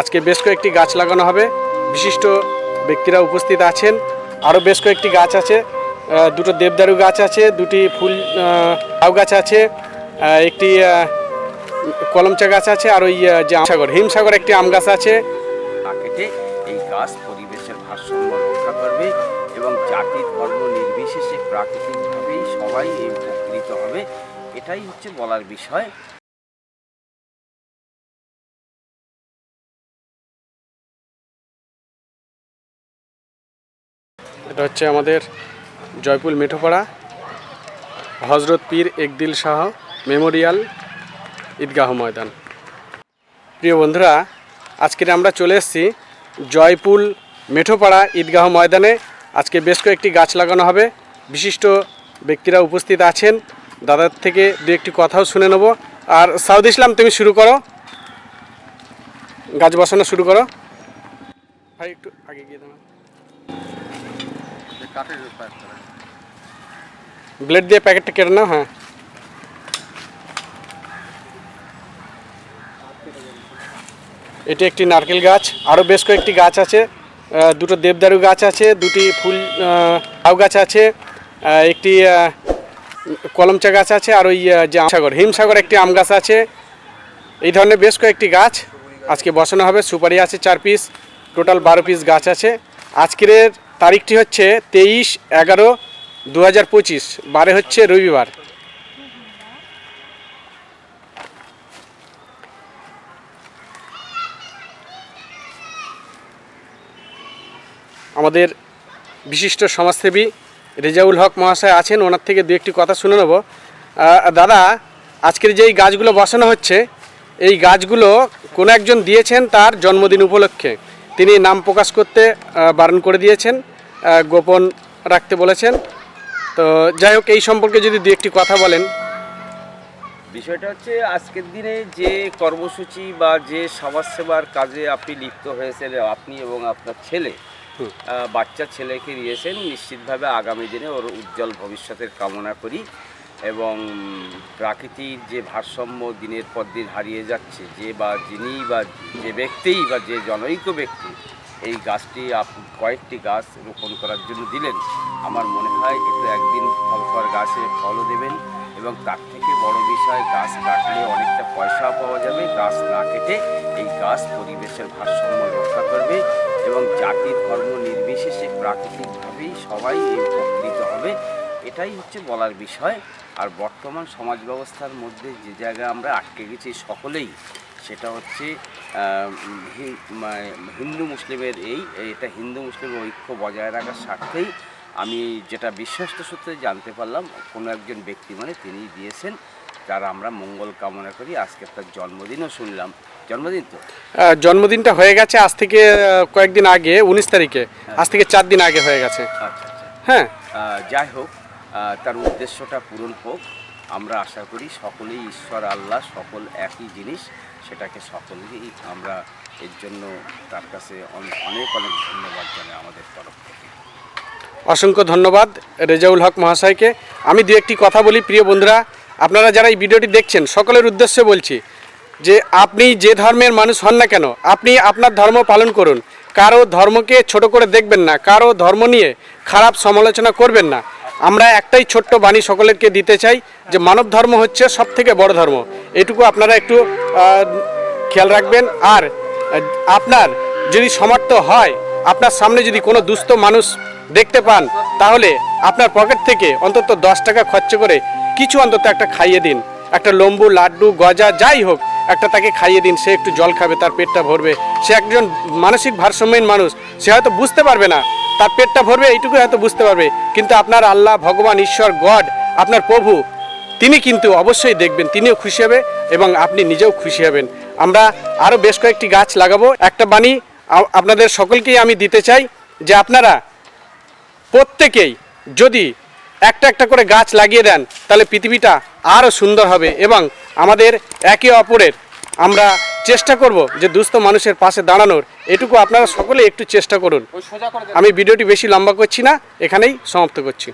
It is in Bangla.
আজকে বেশ কয়েকটি গাছ লাগানো হবে। বিশিষ্ট ব্যক্তিরা উপস্থিত আছেন। আরও বেশ কয়েকটি গাছ আছে। দুটো দেবদারু গাছ আছে, দুটি ফুল লাউ গাছ আছে একটি কলমচা গাছ আছে, আর ওই যে আমসাগর হিমসাগর একটি আম গাছ আছে। এই গাছ পরিবেশের ভারসাম্য রক্ষা করবে এবং জাতি ধর্ম নির্বিশেষে প্রাকৃতিকভাবেই সবাই উপকৃত হবে। এটাই হচ্ছে বলার বিষয়। এটা হচ্ছে আমাদের জয়পুর মেঠোপাড়া, হজরত পীর একদিল শাহ মেমোরিয়াল ঈদগাহ ময়দান। প্রিয় বন্ধুরা, আজকের আমরা চলে এসেছি জয়পুল মেঠোপাড়া ঈদগাহ ময়দানে। আজকে বেশ কয়েকটি গাছ লাগানো হবে। বিশিষ্ট ব্যক্তিরা উপস্থিত আছেন। দাদার থেকে দু একটি কথাও শুনে নেব। আর সাউদ ইসলাম, তুমি শুরু করো। গাছ বসানো শুরু করো। ভাই, একটু আগে গিয়ে ব্লেড দিয়ে প্যাকেটটা কেটে নাও হ্যাঁ। এটি একটি নারকেল গাছ আরও বেশ কয়েকটি গাছ আছে। দুটো দেবদারু গাছ আছে দুটি ফুল আহ, লাউ গাছ আছে একটি কলমচা গাছ আছে আর ওই যে আমসাগর হিমসাগর একটি আম গাছ আছে। এই ধরনের বেশ কয়েকটি গাছ। আজকে বসানো হবে সুপারি আছে চার পিস টোটাল বারো পিস গাছ আছে। আজকের তারিখটি হচ্ছে তেইশ এগারো দু হাজার পঁচিশ, বারে হচ্ছে রবিবার। আমাদের বিশিষ্ট সমাজসেবী রেজাউল হক মহাশয় আছেন, ওনার থেকে দু একটি কথা শুনে নেব। দাদা, আজকের যেই গাছগুলো বসানো হচ্ছে, এই গাছগুলো কোনো একজন দিয়েছেন তার জন্মদিন উপলক্ষে? তিনি নাম প্রকাশ করতে বারণ করে দিয়েছেন গোপন রাখতে বলেছেন। তো যাই হোক এই সম্পর্কে যদি দু একটি কথা বলেন। বিষয়টা হচ্ছে আজকের দিনে যে কর্মসূচি বা যে সমাজসেবার কাজে আপনি লিপ্ত হয়েছেন আপনি এবং আপনার ছেলে বাচ্চা ছেলেকে নিয়েছেন নিশ্চিতভাবে আগামী দিনে ওর উজ্জ্বল ভবিষ্যতের কামনা করি। এবং প্রাকৃতির যে ভারসাম্য দিনের পর দিন হারিয়ে যাচ্ছে, যে বা যিনি বা যে ব্যক্তিই বা যে জনৈক ব্যক্তি এই গাছটি আপ, কয়েকটি গাছ রোপণ করার জন্য দিলেন। আমার মনে হয় একটু একদিন ফলফল গাছে ফলও দেবেন এবং তার থেকে বড় বিষয়, গাছ কাটলে অনেকটা পয়সা পাওয়া যাবে। গাছ না কেটে এই গাছ পরিবেশের ভারসাম্য রক্ষা করবে এবং জাতি ধর্ম নির্বিশেষে প্রাকৃতিকভাবেই সবাই উপকৃত হবে। এটাই হচ্ছে বলার বিষয়। আর বর্তমান সমাজ ব্যবস্থার মধ্যে যে জায়গায় আমরা আটকে গেছি সকলেই সেটা হচ্ছে আহ, হি- মা- হিন্দু মুসলিমের এই এটা হিন্দু মুসলিমের ঐক্য বজায় রাখার স্বার্থেই আমি যেটা বিশ্বস্ত সূত্রে জানতে পারলাম কোনো একজন ব্যক্তি মানে তিনি দিয়েছেন যার আমরা মঙ্গল কামনা করি আজকে তার জন্মদিনও শুনলাম। জন্মদিন তো? জন্মদিনটা হয়ে গেছে আজ থেকে কয়েকদিন আগে উনিশ তারিখে। আজ থেকে চার দিন আগে হয়ে গেছে। আচ্ছা আচ্ছা। হ্যাঁ। যাই হোক তার উদ্দেশ্যটা পূরণ হোক। আমরা আশা করি সকলেই ঈশ্বর, আল্লাহ, সকল একই জিনিস, সেটাকে সকলেই আমরা এর জন্য তার কাছে অনেক অনেক ধন্যবাদ জানাই আমাদের তরফ থেকে। অসংখ্য ধন্যবাদ রেজাউল হক মহাশয়কে। আমি দু একটি কথা বলি, প্রিয় বন্ধুরা। আপনারা যারা এই ভিডিওটি দেখছেন, সকলের উদ্দেশ্যে বলছি যে আপনি যে ধর্মের মানুষ হন না কেন, আপনি আপনার ধর্ম পালন করুন। কারও ধর্মকে ছোট করে দেখবেন না, কারও ধর্ম নিয়ে খারাপ সমালোচনা করবেন না। আমরা একটাই ছোট্ট বাণী সকলেরকে দিতে চাই যে মানব ধর্ম হচ্ছে সব থেকে বড় ধর্ম। এটুকু আপনারা একটু খেয়াল রাখবেন। আর আপনার যদি সমর্থ হয়, আপনার সামনে যদি কোনো দুস্থ মানুষ দেখতে পান, তাহলে আপনার পকেট থেকে অন্তত দশ টাকা খরচ করে কিছু অন্তত একটা খাইয়ে দিন। একটা লম্বু, লাড্ডু, গজা, যাই হোক, একটা তাকে খাইয়ে দিন। সে একটু জল খাবে, তার পেটটা ভরবে। সে একজন মানসিক ভারসাম্যহীন মানুষ। সে হয়তো বুঝতে পারবে না তার পেটটা ভরবে এইটুকু হয়তো বুঝতে পারবে। কিন্তু আপনার আল্লাহ, ভগবান, ঈশ্বর, গড, আপনার প্রভু, তিনি কিন্তু অবশ্যই দেখবেন, তিনিও খুশি হবে এবং আপনি নিজেও খুশি হবেন। আমরা আরও বেশ কয়েকটি গাছ লাগাবো। একটা বাণী আপনাদের সকলকেই আমি দিতে চাই যে আপনারা প্রত্যেকেই যদি একটা একটা করে গাছ লাগিয়ে দেন, তাহলে পৃথিবীটা আরও সুন্দর হবে এবং আমাদের একে অপরের আমরা চেষ্টা করব যে দুস্থ মানুষের পাশে দাঁড়ানোর। এটুকু আপনারা সকলে একটু চেষ্টা করুন। আমি ভিডিওটি বেশি লম্বা করছি না এখানেই সমাপ্ত করছি।